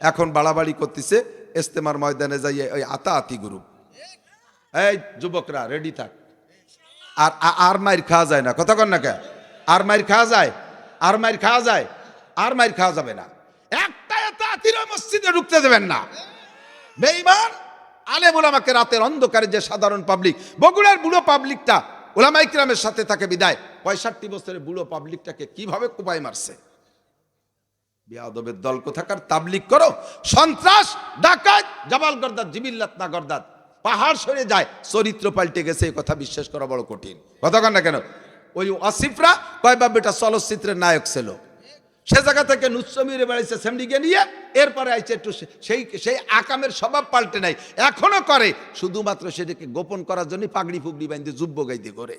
এখন বাড়াবাড়ি করতেছে, ইস্তেমার ময়দানে যাইয়ে ওই আতা আতি গ্রুপ এই যুবকরা রেডি থাক। আর আর মাইর খাওয়া যায় না। কথা কন না কে? আর মাইর খাওয়া যায়? আর মাইর খাওয়া যায়? আর মাইর খাওয়া যাবে না। একটা এত আতির মসজিদে ঢুকতে দেবেন না। বেঈমান, আলেম ওলামাকে রাতের অন্ধকারে যে সাধারণ পাবলিক বগুড়ার বুড়ো পাবলিকটা ওলামা ইকরামের সাথে তাকে বিদায়। পঁয়ষট্টি বছরের বুড়ো পাবলিকটাকে কীভাবে কুপাই মারছে? বিয়াদবের দল কোথাকার তাবলিক করো? সন্ত্রাস, ডাকাত জামাল গর্দাত জিবিল্লাত না গর্দাত পাহাড় সরে যায়, চরিত্র পাল্টে গেছে এই কথা বিশ্বাস করা বড় কঠিন। কথা না কেন? ওই আসিফরা কয়, বাপ বেটা, চলচ্চিত্রের নায়ক ছিল সে জায়গা থেকে নুসমিরে বেড়াইছে সেমডিকে নিয়ে, এরপরে আইছে একটু সেই সেই আকামের স্বভাব পাল্টে নাই। এখনও করে, শুধুমাত্র সেটাকে গোপন করার জন্য পাগড়ি ফুগড়ি বাইন্দে যুব্য গাইতে করে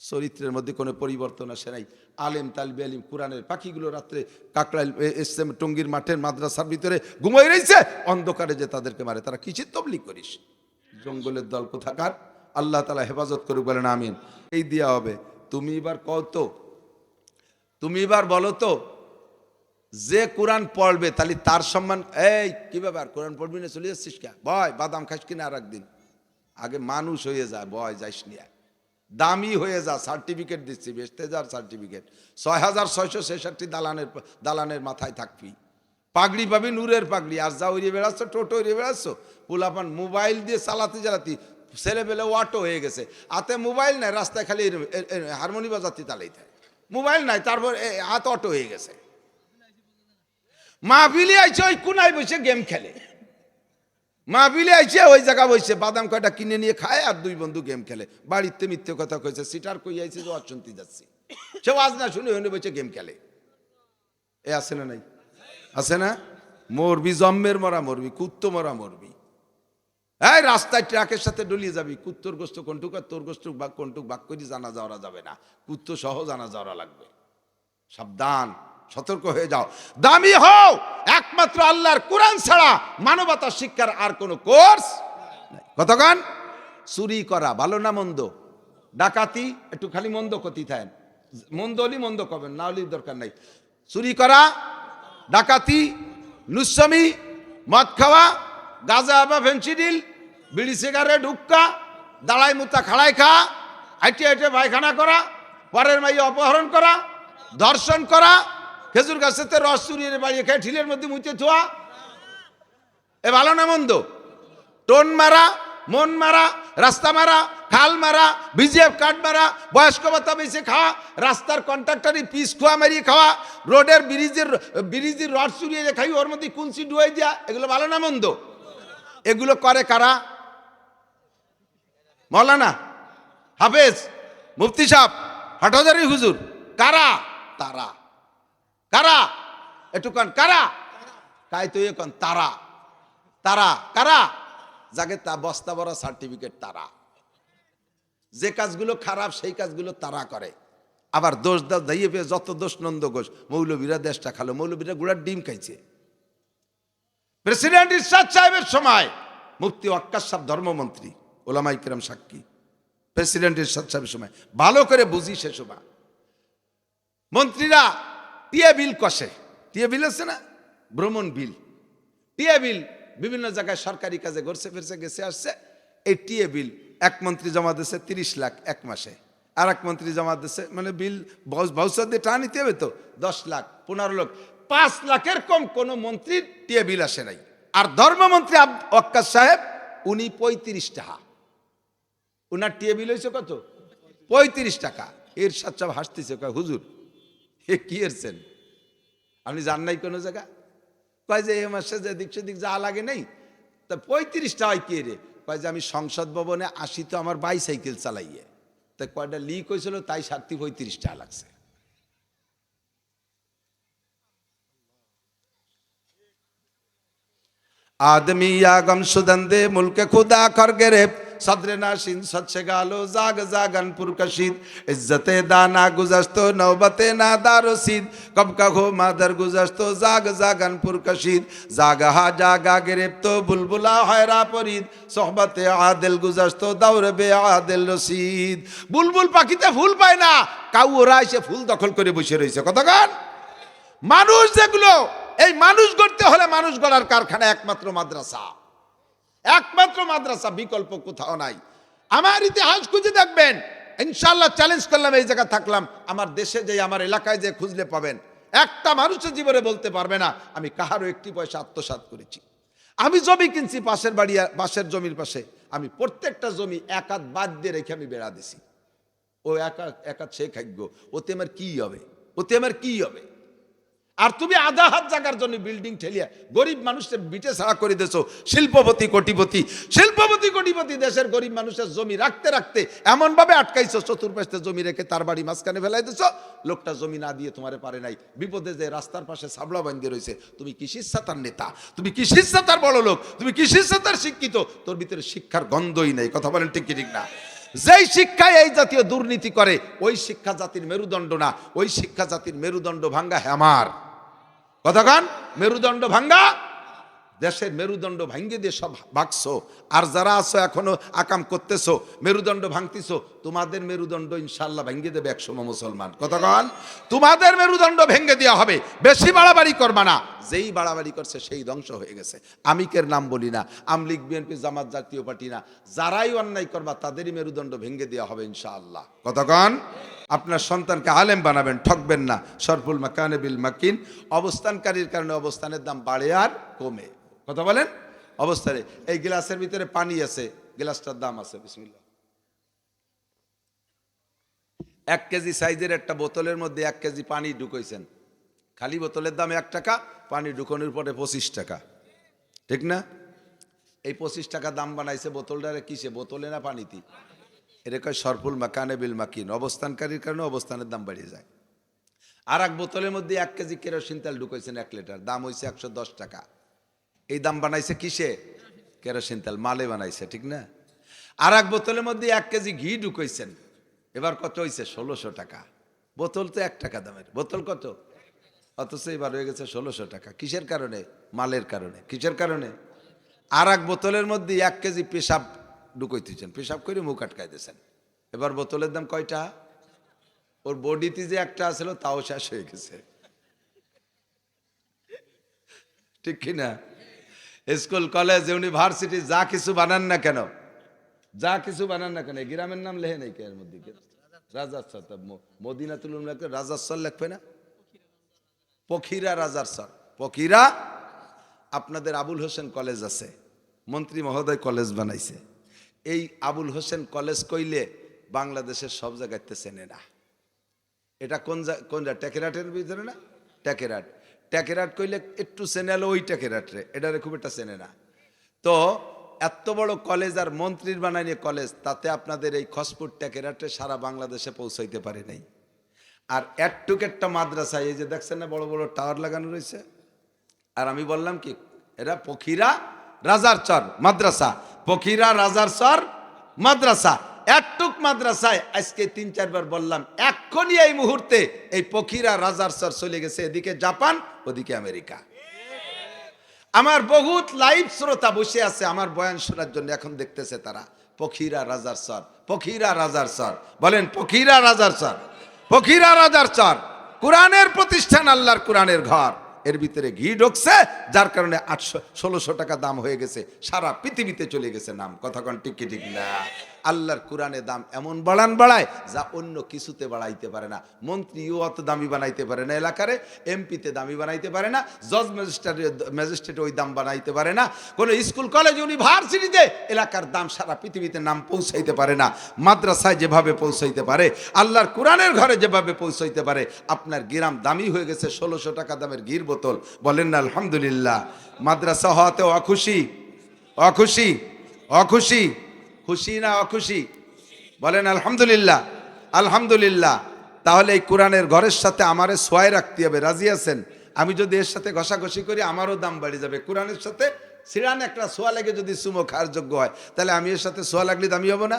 চরিত্রের মধ্যে কোনো পরিবর্তন আসে নাই। আলেম, তালবি, আলিম, কোরআনের পাখিগুলো রাত্রে কাকড়াইল এসএম টঙ্গির মাঠের মাদ্রাসার ভিতরে ঘুমাই রয়েছে অন্ধকারে যে তাদেরকে মারে। তারা কিসের তবলি করিস? জঙ্গলের দল কোথাকার? আল্লাহ তালা হেফাজত করুক, বলেন আমিন। এই দিয়া হবে। তুমি এবার কত তুমি এবার বলো তো, যে কোরআন পড়বে তাহলে তার সম্মান, এই কি ব্যাপার, কোরআন পড়বি না, চলে যাচ্ছিস কে বয়, বাদাম খাস কিনা আর একদিন। আগে মানুষ হয়ে যায় বয়, যাইস নিয়ে। দামি হয়ে যা সার্টিফিকেট দিচ্ছি বেচতে যার সার্টিফিকেট ছয় হাজার ছয়শো ছেষট্টি দালানের দালানের মাথায় থাকবি। পাগড়ি পাবি, নূরের পাগড়ি। আর যা উড়িয়ে বেড়াচ্ছ, টোটো উড়িয়ে বেড়াচ্ছ, পোলাপান মোবাইল দিয়ে চালাতে চালাতে ছেলে পেলে অটো হয়ে গেছে। হাতে মোবাইল নাই, রাস্তায় খালি হারমোনি বাজাতে তালাইতে মোবাইল নাই, তারপর হাত অটো হয়ে গেছে। মাহফিলি আইছে, ওই কোনায় বসে গেম খেলে। মাহফিলে আইছে ওই জায়গা বসে বাদাম কয়টা কিনে নিয়ে খায় আর দুই বন্ধু গেম খেলে। বাড়িতে মিথ্যে কথা কইছে, সিটার কই আইছে যে অশান্তি যাচ্ছি। সে আজ না শুনে হনে বসে গেম খেলে। এ আছে না নাই? আছে না? মরবি, জম্মের মরা মরবি, কুত্তো মরা মরবি। এই রাস্তায় ট্রাকের সাথে ডলিয়ে যাবি। কুত্তর গোস্ত কোনটুক আর তোর গোস্ত বা কোনটুক বাক করে জানা যাওয়া যাবে না। কুত্তো সহ জানা যাওয়া লাগবে। সাবধান। সতর্ক হয়ে যাও। দামি হও! একমাত্র আল্লাহর কোরআন ছাড়া মানবতা শিক্ষার আর কোনো কোর্স কতক্ষণ চুরি করা, ভালো না মন্দ? ডাকাতি, একটু খালি মন্দ ক্ষতি থাকেন। মন্দ হলি মন্দ করবেন, না হলি দরকার নাই। চুরি করা, ডাকাতি নুসমি মদ খাওয়া, গাঁজা বা ফেন্সিডিল বিড়ি সিগারেট, হুক্কা দাঁড়াই মুতা খাড়াই খা আইটে আইটে পায়খানা করা, পরের মাই অপহরণ করা, ধর্ষণ করা খেজুর গাছেতে রস চুরিয়ে বাড়িয়ে খেয়ে ঠিলের মধ্যে মুচে থোয়া। এ ভালো না মন্দ? টোন মারা, মন মারা, রাস্তা মারা, খাল মারা, বিজিএফ কার্ড মারা, বয়স্ক ভাতা বেশি খাওয়া, রাস্তার কন্ট্রাক্টারি পিস খোয়া মারিয়ে খাওয়া, রোডের ব্রিজের ব্রিজের রড চুরিয়ে খাই, ওর মধ্যে কুঞ্চি ডুয়ে দেওয়া এগুলো ভালো না মন্দ? এগুলো করে কারা? মৌলানা, হাফেজ, মুফতি সাহ হাটহাজারি হুজুর, কারা? তারা। কারা একটু কন, কারা? কাই তো এখন তারা। তারা, কারা? যাকে তা বস্তা বড় সার্টিফিকেট তারা। যে কাজগুলো খারাপ, সেই কাজগুলো তারা করে। আবার দোষ দা দাইয়ে পেয়ে যত দোষ নন্দ ঘোষ, মৌলবীরা দেশটা খালো, মৌলবীরা গুড়ার ডিম খাইছে। প্রেসিডেন্ট ইরশাদ সাহেবের সময়, মুফতি ওয়াক্কাস সাহেব ধর্মমন্ত্রী, ওলামাই কিরাম সাক্ষী। প্রেসিডেন্ট ইরশাদ সাহেবের সময়, ভালো করে বুঝি সে সময়। মন্ত্রীরা টিএ বিল কষে। টিএ বিল আছে না? ভ্রমণ বিল। টিএ বিল বিভিন্ন জায়গায় সরকারি কাজে ঘুরছে ফিরছে, গেছে, আসছে। এই টিএ বিল এক মন্ত্রী জমা দিচ্ছে তিরিশ লাখ এক মাসে। আর এক মন্ত্রী জমা দিচ্ছে মানে বিল ভাউচার দিয়ে টাকা নিতে হবে তো, দশ লাখ, পনেরো লাখ। পাঁচ লাখের কম কোনো মন্ত্রীর টিএ বিল আসে নাই। আর ধর্মমন্ত্রী ওয়াক্কাস সাহেব, উনি পঁয়ত্রিশ টাকা। উনার টিএ বিল হয়েছে কত? পঁয়ত্রিশ টাকা। এর সাথে হাসতেছে, কয়, হুজুর কি এরছেন আপনি যান নাই কোনো জায়গা কয় যে এ মাসে যে দিক সেদিক যা লাগে নেই তা পঁয়ত্রিশ টাকায় কে রে কয় যে আমি সংসদ ভবনে আসি তো আমার বাইসাইকেল চালাইয়ে তা কয়টা লিক হয়েছিল তাই সাতটি পঁয়ত্রিশ টাকা লাগছে आदमी या गम सुदंदे मुल्क खुदा कर गिरे সদরে নাসিন, সচ্ছে গালো, জাগ জাগান পুরকশিদ। ইজ্জতে দানা গুজাস্ত নৌবতে না দারসিদ। কবকা হো মাদার গুজাস্ত, জাগ জাগান পুরকাশিদ। জাগাহা জাগা গেরেপ্ত, বুলবুলা হয়রা পরিদ। সোহবতে আদেল গুজাস্ত দাউরবে আদেল রসিদ। বুলবুল পাখিতে ফুল পায় না কাউ ওরা এসে ফুল দখল করে বসে রয়েছে কতক্ষণ মানুষ যেগুলো, এই মানুষ গড়তে হলে মানুষ গড়ার কারখানা একমাত্র মাদ্রাসা। একমাত্র মাদ্রাসা বিকল্প কোথাও নাই। আমার ইতিহাস খুঁজে দেখবেন। ইনশাল্লাহ চ্যালেঞ্জ করলাম, এই জায়গা থাকলাম। আমার দেশে যে আমার এলাকায় যে খুঁজলে পাবেন। একটা মানুষের জীবনে বলতে পারবে না, আমি কাহারও একটি পয়সা আত্মসাৎ করেছি। আমি জমি কিনছি পাশের বাড়ি, পাশের জমির পাশে। আমি প্রত্যেকটা জমি এক হাত বাদ দিয়ে রেখে আমি বেড়া দিছি। ও একা একা সে খাদ্য ওতে আমার কি হবে? ওতে আমার কি হবে? আর তুমি আধা হাত জায়গার জন্য বিল্ডিং ঠেলিয়া গরিব মানুষের বিটে ছাড়া করে দেছো শিল্পপতি, কোটিপতি শিল্পপতি, কোটিপতি দেশের গরিব মানুষের জমি রাখতে রাখতে এমন ভাবে আটকাইছো, চতুর্পাশে জমি রেখে তার বাড়ি মাঝখানে ফেলাই দিছো লোকটা জমি না দিয়ে তোমারে পারে নাই। বিপদে যে রাস্তার পাশে সাবলা বান্ধে রয়েছে, তুমি কিসির সাতার নেতা? তুমি কিসির সাতার বড় লোক? তুমি কিসির সাতার শিক্ষিত? তোর ভিতরে শিক্ষার গন্ধই নেই। কথা বলেন ঠিক ঠিক না? যেই শিক্ষায় এই জাতীয় দুর্নীতি করে, ওই শিক্ষা জাতির মেরুদণ্ড না। ওই শিক্ষা জাতির মেরুদণ্ড ভাঙ্গা হ্যামার। কথাগান মেরুদণ্ড ভাঙ্গা। দেশের মেরুদণ্ড ভাঙ্গে দিয়ে সব ভাগছো। আর যারা আছো এখনও আকাম করতেছো, মেরুদণ্ড ভাঙতিছো, তোমাদের মেরুদণ্ড ইনশাল্লাহ ভেঙ্গে দেবে একসময় মুসলমান। কথাগান তোমাদের মেরুদণ্ড ভেঙ্গে দেওয়া হবে। বেশি বাড়াবাড়ি করবা না। যেই বাড়াবাড়ি করছে সেই ধ্বংস হয়ে গেছে। আমিকের নাম বলি না, আমলিগ, বিএনপি, জামাত জাতীয় পার্টি না। যারাই অন্যায় করবা, তাদেরই মেরুদণ্ড ভেঙ্গে দেওয়া হবে ইনশাআল্লাহ। কতক্ষণ আপনার সন্তানকে আলেম বানাবেন, ঠকবেন না। সরফুল মাকানে বিল মাকিন, অবস্থানকারীর কারণে অবস্থানের দাম বাড়ে আর কমে। কথা বলেন? অবস্থানে। এই গ্লাসের ভিতরে পানি আছে, গ্লাসটার দাম আছে, বিসমিল্লাহ। এক কেজি সাইজের একটা বোতলের মধ্যে এক কেজি পানি ঢুকাইছেন। খালি বোতলের দাম এক টাকা, পানি ঢুকানোর পরে পঁচিশ টাকা। ঠিক না? এই পঁচিশ টাকা দাম বানাইছে বোতলটারে কিসে? বোতলে না পানিতে? এটা কয় সরফুল মাকানে বিল মাকিন। অবস্থানকারীর কারণে অবস্থানের দাম বাড়িয়ে যায়। আর এক বোতলের মধ্যে এক কেজি কেরোসিন তেল ঢুকাইছেন এক লিটার। দাম হয়েছে একশো দশ টাকা। এই দাম বানাইছে কিসে? কেরোসিন তেল। মালে বানাইছে, ঠিক না? আর এক বোতলের মধ্যে এক কেজি ঘি ঢুকাইছেন। এবার কত হয়েছে ষোলোশো টাকা। বোতল তো এক টাকা দামের। বোতল কত? অথচ এবার হয়ে গেছে ষোলোশো টাকা। কিসের কারণে? মালের কারণে। কিসের কারণে? আর এক বোতলের মধ্যে এক কেজি পেশাব ঢুকাইতেছেন পেশাব করে মুখ আটকাই দিয়েছেন এবার বোতলের দাম কয়টা? ওর বডিতে যে একটা আসলো তাও শেষ হয়ে গেছে। ঠিক কিনা স্কুল, কলেজ, ইউনিভার্সিটি, যা কিছু বানান না কেন? যা কিছু বানান না কেন? গ্রামের নাম লেহে নাই এর মধ্যে? রাজার মদিনা তুলুম রাজার সর লেখবে না? পখিরা রাজার সর। পখিরা আপনাদের আবুল হোসেন কলেজ আছে। মন্ত্রী মহোদয় কলেজ বানাইছে। এই আবুল হোসেন কলেজ কইলে বাংলাদেশের সব জায়গাতে চেনে না। এটা কোন কোন টেকেরাটের ভিতরে না? ট্যাকেরাট ট্যাকেরাট কইলে একটু চেনে এলো ওই ট্যাকেরাটরে এটারে খুব একটা চেনে না। তো এত বড় কলেজ আর মন্ত্রীর বানাইনি কলেজ, তাতে আপনাদের এই খসপুর ট্যাকেরাটে সারা বাংলাদেশে পৌঁছাইতে পারে নাই। আর একটুক একটা মাদ্রাসা এই যে দেখছেন না বড় বড় টাওয়ার লাগানো রয়েছে? আর আমি বললাম কি, এরা পখিরা রাজার চর, মাদ্রাসা। পখিরা রাজার চর মাদ্রাসা। একটুক মাদ্রাসায় আজকে তিন, চারবার বললাম, এক্ষুনি এই মুহূর্তে এই পখিরা রাজার সর চলে গেছে, এদিকে জাপান, ওদিকে আমেরিকা। আমার বহুত লাইভ শ্রোতা বসে আছে, আমার বয়ান শোনার জন্য এখন দেখতেছে তারা। পখিরা রাজার সর পখিরা রাজার সর বলেন পখিরা রাজার সর পখিরা রাজার চর কোরআনের প্রতিষ্ঠান আল্লাহর কোরআনের ঘর। এর ভিতরে ঘি ঢুকছে, যার কারণে আটশো, ষোলোশো টাকা দাম হয়ে গেছে। সারা পৃথিবীতে চলে গেছে নাম। কথা কন টিকি ঠিক না? আল্লাহর কোরআনে দাম এমন বাড়ান বাড়ায় যা অন্য কিছুতে বাড়াইতে পারে না। মন্ত্রীও অত দামি বানাইতে পারে না এলাকারে, এমপিতে দামি বানাইতে পারে না, জজ ম্যাজিস্ট্রেট ম্যাজিস্ট্রেট ওই দাম বানাইতে পারে না, কোনো স্কুল, কলেজ, ইউনিভার্সিটিতে এলাকার দাম সারা পৃথিবীতে নাম পৌঁছাইতে পারে না। মাদ্রাসায় যেভাবে পৌঁছাইতে পারে, আল্লাহর কোরআনের ঘরে যেভাবে পৌঁছাইতে পারে, আপনার গিরাম দামি হয়ে গেছে, ষোলোশো টাকা দামের গির বোতল। বলেন না, আলহামদুলিল্লাহ। মাদ্রাসা হওয়াতে অখুশি অখুশি অখুশি। খুশি না অখুশি? বলেন, আলহামদুলিল্লাহ আলহামদুলিল্লাহ। তাহলে এই কোরআনের ঘরের সাথে আমারে সোয়াই রাখতে হবে। রাজি আছেন? আমি যদি এর সাথে ঘষাঘষি করি, আমারও দাম বাড়ি যাবে। কোরআনের সাথে সিরান একটা সোয়া লাগে যদি সুমো খাওয়ার যোগ্য হয়, তাহলে আমি এর সাথে সোয়া লাগলে দামি হব না?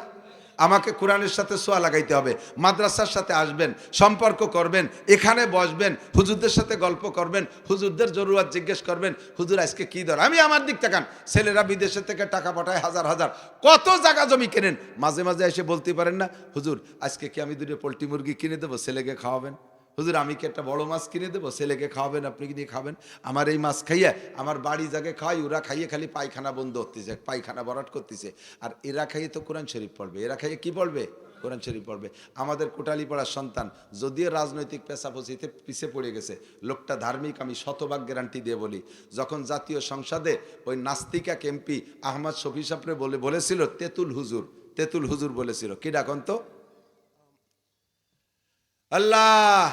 আমাকে কোরআনের সাথে সোয়া লাগাইতে হবে, মাদ্রাসার সাথে আসবেন, সম্পর্ক করবেন, এখানে বসবেন, হুজুরদের সাথে গল্প করবেন, হুজুরদের জরুরাত জিজ্ঞেস করবেন, হুজুর আজকে কী দর? আমি আমার দিক তাকান, ছেলেরা বিদেশে থেকে টাকা পাঠায় হাজার হাজার, কত জায়গা জমি কেনেন? মাঝে মাঝে এসে বলতে পারেন না, হুজুর, আজকে কি আমি দুটো পোলট্রি মুরগি কিনে দেবো, ছেলেকে খাওয়াবেন? হুজুর, আমি কি একটা বড় মাছ কিনে দেবো? ছেলেকে খাওয়াবেন, আপনি কি দিয়ে খাবেন? আমার এই মাছ খাইয়ে, আমার বাড়ি জায়গায় খাওয়াই, ওরা খাইয়ে খালি পায়খানা বন্ধ করতেছে, পায়খানা বরাট করতেছে। আর এরা খাইয়ে তো কোরআন শরীফ পড়বে। এরা খাইয়ে কি পড়বে? কোরআন শরীফ পড়বে। আমাদের কোটালি পড়ার সন্তান, যদিও রাজনৈতিক পেশাপচিতে পিছিয়ে পড়ে গেছে, লোকটা ধার্মিক, আমি শতভাগ গ্যারান্টি দিয়ে বলি। যখন জাতীয় সংসদে ওই নাস্তিকা এমপি আহমদ শফি সাপরে বলে, বলেছিল, তেতুল হুজুর তেতুল হুজুর বলেছিল। কি ডাকন তো? আল্লাহ,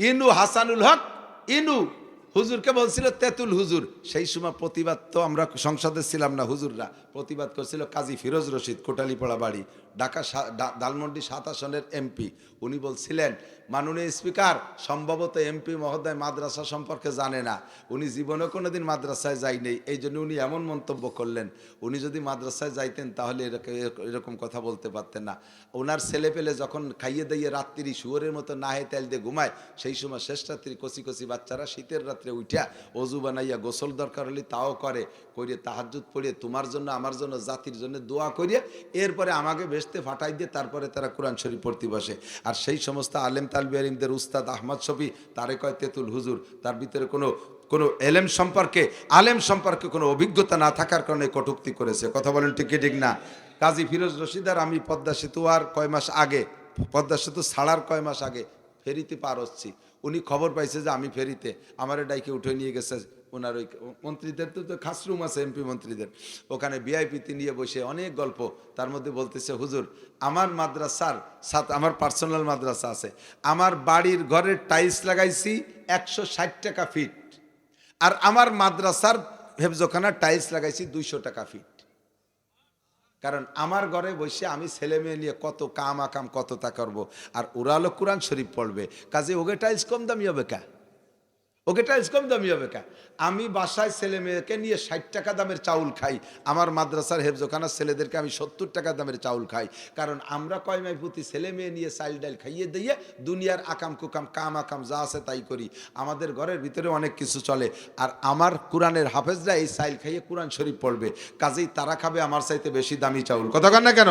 ইনু হাসানুল হক, ইনু হুজুরকে বলছিল তেতুল হুজুর? সেই সময় প্রতিবাদ তো আমরা সংসদে ছিলাম না হুজুররা। প্রতিবাদ করছিল কাজী ফিরোজ রশিদ, কোটালিপাড়া বাড়ি। ঢাকা ডালমন্ডি সাত আসনের এমপি। উনি বলছিলেন, মাননীয় স্পিকার, সম্ভবত এমপি মহোদয় মাদ্রাসা সম্পর্কে জানে না। উনি জীবনে কোনোদিন মাদ্রাসায় যাই এই জন্য উনি এমন মন্তব্য করলেন, উনি যদি মাদ্রাসায় যাইতেন, তাহলে এরক- এরকম কথা বলতে পারতেন না। ওনার ছেলে পেলে যখন খাইয়ে দাইয়ে রাত্রি শুয়োরের মতো নাহে তেল দিয়ে ঘুমায়, সেই সময় শেষ রাত্রি কচি কচি বাচ্চারা শীতের রাত্রে উঠিয়া অজু বানাইয়া গোসল দরকার হলে তাও করে করিয়ে তাহাজুত পড়িয়ে তোমার জন্য, আমার জন্য, জাতির জন্য দোয়া করিয়ে, এরপরে আমাকে বেসতে ফাটাই দিয়ে তারপরে তারা কোরআন শরীফ পড়তে বসে। আর সেই সমস্ত আলেম তালবি আলিমদের উস্তাদ আহমদ শফি, তারে কয় তেতুল হুজুর, তার ভিতরে কোনো কোনো এলেম সম্পর্কে, আলেম সম্পর্কে কোনো অভিজ্ঞতা না থাকার কারণে কটুক্তি করেছে। কথা বলেন ঠিক ঠিক না? কাজী ফিরোজ রশিদার, আমি পদ্মা সেতু আর কয় মাস আগে, পদ্মা সেতু ছাড়ার কয় মাস আগে ফেরিতে পার হচ্ছি উনি খবর পাইছে যে আমি ফেরিতে, আমার ডাইকে উঠে নিয়ে গেছে ওনার ওই মন্ত্রীদের তো তো খাস রুম আছে, এমপি মন্ত্রীদের। ওখানে ভিআইপিতে নিয়ে বসে অনেক গল্প। তার মধ্যে বলতেছে, হুজুর, আমার মাদ্রাসার সাথে আমার পার্সোনাল মাদ্রাসা আছে। আমার বাড়ির ঘরের টাইলস লাগাইছি একশো ষাট টাকা ফিট আর আমার মাদ্রাসার হেফজোখানার টাইলস লাগাইছি দুইশো টাকা ফিট কারণ আমার ঘরে বসে আমি ছেলে মেয়ে নিয়ে কত কাম আকাম, কত তা করব। আর ওরা কোরআন শরীফ পড়বে। কাজে ওকে টাইলস কম দামি হবে কা? ওকে টাইলস কম দামি হবে কা? আমি বাসায় ছেলে মেয়েকে নিয়ে ষাট টাকা দামের চাউল খাই। আমার মাদ্রাসার হেফজোখানার ছেলেদেরকে আমি সত্তর টাকা দামের চাউল খাই। কারণ আমরা কয় মাই ছেলে মেয়ে নিয়ে চাইল ডাইল খাইয়ে দিয়ে দুনিয়ার আকাম কুকাম, কাম আকাম যা আছে তাই করি। আমাদের ঘরের ভিতরে অনেক কিছু চলে। আর আমার কোরআনের হাফেজরা এই চাইল খাইয়ে কোরআন শরীফ পড়বে। কাজেই তারা খাবে আমার চাইতে বেশি দামি চাউল। কথা কন না কেন?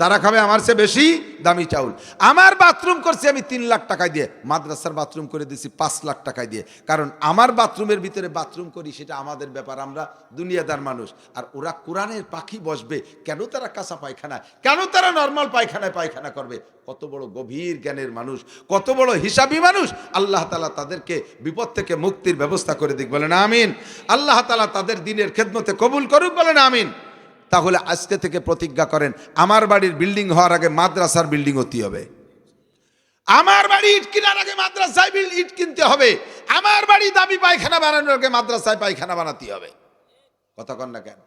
তারা খাবে আমার চেয়ে বেশি দামি চাউল। আমার বাথরুম করছি আমি তিন লাখ টাকায় দিয়ে। মাদ্রাসার বাথরুম করে দিছি পাঁচ লাখ টাকায় দিয়ে। কারণ আমার বাথরুমের ভিতরে বাথরুম করি, সেটা আমাদের ব্যাপার, আমরা দুনিয়াদার মানুষ। আর ওরা কোরআনের পাখি বসবে, কেন তারা কাঁচা পায়খানা কেন তারা নর্মাল পায়খানায় পায়খানা করবে? কত বড় গভীর জ্ঞানের মানুষ, কত বড় হিসাবি মানুষ। আল্লাহ তালা তাদেরকে বিপদ থেকে মুক্তির ব্যবস্থা করে দিক, বলেন আমিন। আল্লাহ তালা তাদের দিনের খেদমতে কবুল করুক, বলেন আমিন। তাহলে আজকে থেকে প্রতিজ্ঞা করেন, আমার বাড়ির বিল্ডিং হওয়ার আগে মাদ্রাসার বিল্ডিং হতে হবে। আমার বাড়ি ইট কেনার আগে মাদ্রাসায় বিল ইট কিনতে হবে। আমার বাড়ি দামি পায়খানা বানানোর আগে মাদ্রাসায় পায়খানা বানাতে হবে। কথা কন না কেন?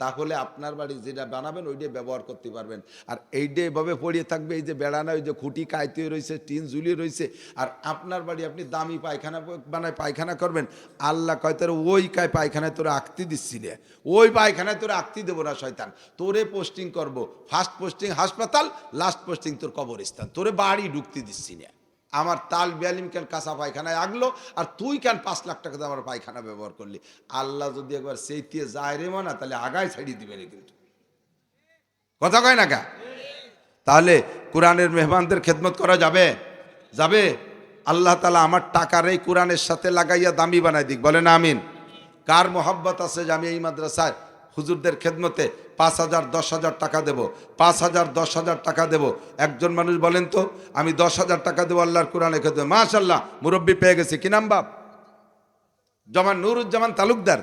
তাহলে আপনার বাড়ি যেটা বানাবেন, ওইটাই ব্যবহার করতে পারবেন। আর এইটা এভাবে পড়িয়ে থাকবে, এই যে বেড়ানা, ওই যে খুঁটি কাইতে রয়েছে, টিন ঝুলিয়ে রয়েছে, আর আপনার বাড়ি আপনি দামি পায়খানা বানায় পায়খানা করবেন, আল্লাহ কয় তোর ওই কায় পায়খানায় তোরা আঁকতি দিচ্ছি রে। ওই পায়খানায় তোরা আঁকতি দেবো না, শয়তান। তোরে পোস্টিং করব ফার্স্ট পোস্টিং হাসপাতাল লাস্ট পোস্টিং তোর কবরস্থান। তোরে বাড়ি ঢুকতে দিচ্ছি না আমার তাল বিয়ালিম কেন কাঁচা পায়খানায় আগলো, আর তুই কেন পাঁচ লাখ টাকা দিয়ে আমার পায়খানা ব্যবহার করলি। আল্লাহ যদি একবার সেইতিয়ে যায় রে মানা, তাহলে আগায় ছাড়িয়ে দিবে রে কিন্তু। কথা কয় না কা? তাহলে কোরআনের মেহমানদের খেদমত করা যাবে? যাবে? আল্লাহ তালা আমার টাকার এই কোরআনের সাথে লাগাইয়া দামি বানাই দিক। বলেন আমিন। কার মোহাব্বত আছে যে আমি এই মাদ্রাসায় হুজুরদের খেদমতে পাঁচ হাজার, দশ হাজার টাকা দেব। পাঁচ হাজার, দশ হাজার টাকা দেব। একজন মানুষ বলেন তো, আমি দশ হাজার টাকা দেবো আল্লাহর কোরআনে খেদ মাশাল্লাহ মুরব্বী পেয়ে গেছি। কি নাম বাপ? জমান নুরুজ্জামান তালুকদার।